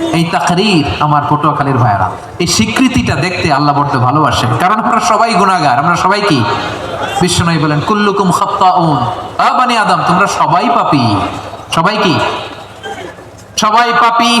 এই তাকরির আমার পটুয়াখালীর ভাইয়েরা। এই স্বীকৃতিটা দেখতে আল্লাহ বড্ড ভালোবাসেন। কারণ আমরা সবাই গুণাগার আমরা সবাই কি? বিশ্বনবী বলেন, কুল্লুকুম বানি আদম, তোমরা সবাই পাপি। সবাই কি? সবাই পাপী।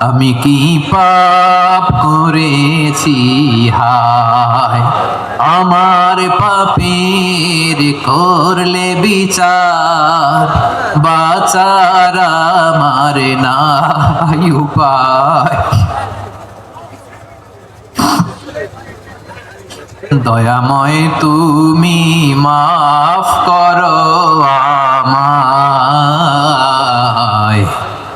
আমি কি পাপ করেছি? হায়, আমার পাপের করলে বিচার, বাচার আমার নাই উপায়। দয়াময় তুমি মাফ করো আমায়।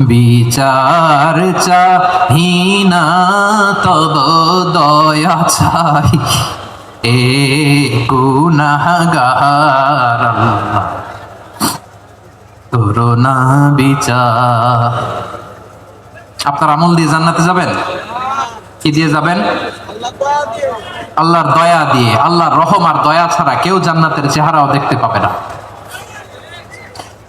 বিচার চাহিনা, তব দয়া চাই। এ আল্লাহ করো না বিচার। আপনার আমল দিয়ে জান্নাতে যাবেন? কি দিয়ে যাবেন? আল্লাহর দয়া দিয়ে, আল্লাহর রহম আর দয়া ছাড়া কেউ জান্নাতের চেহারাও দেখতে পাবে না।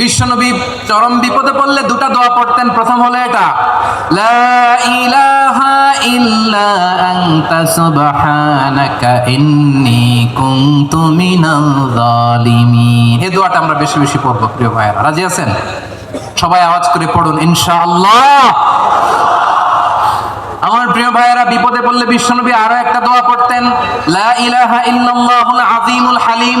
বিশ্বনবী চরম বিপদে পড়লে দুটা দোয়া পড়তেন। প্রথম হলো এটা, লা ইলাহা ইল্লা আনতা সুবহানাকা ইন্নী কুনতু মিনাল জালিমিন এই দোয়াটা আমরা বেশি বেশি পড়ব, প্রিয় ভাইয়েরা। রাজি আছেন? সবাই আওয়াজ করে পড়ুন, ইনশাআল্লাহ। আমার প্রিয় ভাইয়েরা, বিপদে পড়লে বিশ্বনবী আরও একটা দোয়া করতেন লা ইলাহা ইল্লাল্লাহুল আযীমুল হালিম।